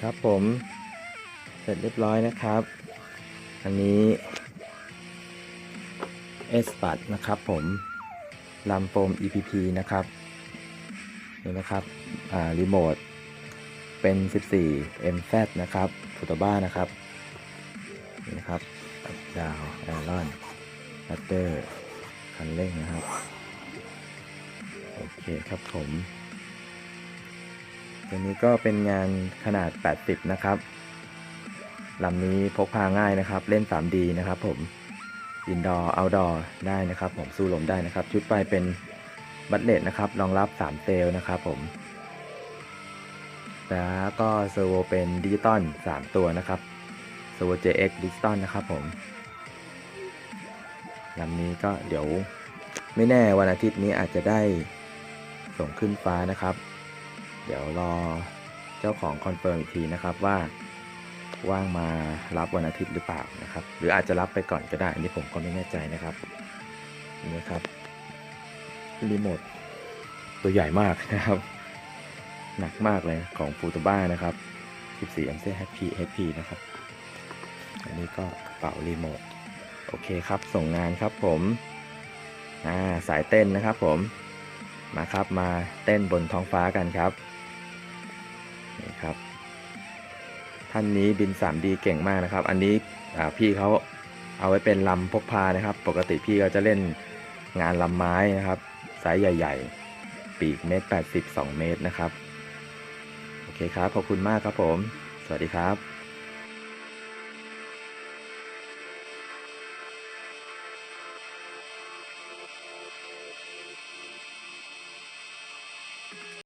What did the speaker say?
ครับผมเสร็จเรียบร้อยนะครับ อันนี้เอสปัดนะครับผมลำโฟม EPP นะครับนี่นะครับอ่ารีโมทเป็น 14 MZ นะครับฟูตบ้านะครับนี่นะครับดาวแอรอน บัตเตอร์คันเร่งนะครับ โอเคครับผมตัวนี้ก็เป็นงานขนาด 80 นะครับลำนี้พกพาง่ายนะครับ เล่น 3D นะครับผมอินดอร์เอาดอร์ได้นะครับ ผมสู้ลมได้นะครับ ชุดไฟเป็นบัตเลตนะครับรองรับ 3 เซลล์นะครับผมแล้วก็เซอร์โวเป็นดิจิตอล3 ตัวนะครับเซอร์โว JX ดิจิตอลนะครับผม ลำนี้ก็เดี๋ยวไม่แน่วันอาทิตย์นี้อาจจะได้ส่งขึ้นฟ้านะครับ เดี๋ยวรอเจ้าของคอนเฟิร์มอีกทีนะครับว่าว่างมารับวันอาทิตย์หรือเปล่านะครับ หรืออาจจะรับไปก่อนก็ได้อันนี้ผมก็ไม่แน่ใจนะครับนี่ครับรีโมทตัวใหญ่มากนะครับ หนักมากเลยของฟูตบ้านะครับ 14 MC HP HP นะครับ อันนี้ก็เป๋ารีโมท โอเคครับส่งงานครับผมอ่าสายเต้นนะครับผมมาครับมาเต้นบนท้องฟ้ากันครับนี่ครับ ท่านนี้บิน 3D เก่งมากนะครับ อันนี้พี่เขาเอาไว้เป็นลำพกพานะครับ ปกติพี่ก็จะเล่นงานลำไม้นะครับไซส์ใหญ่ ๆ ปีกเมตร82 เมตรนะครับ โอเคครับ ขอบคุณมากครับผม สวัสดีครับ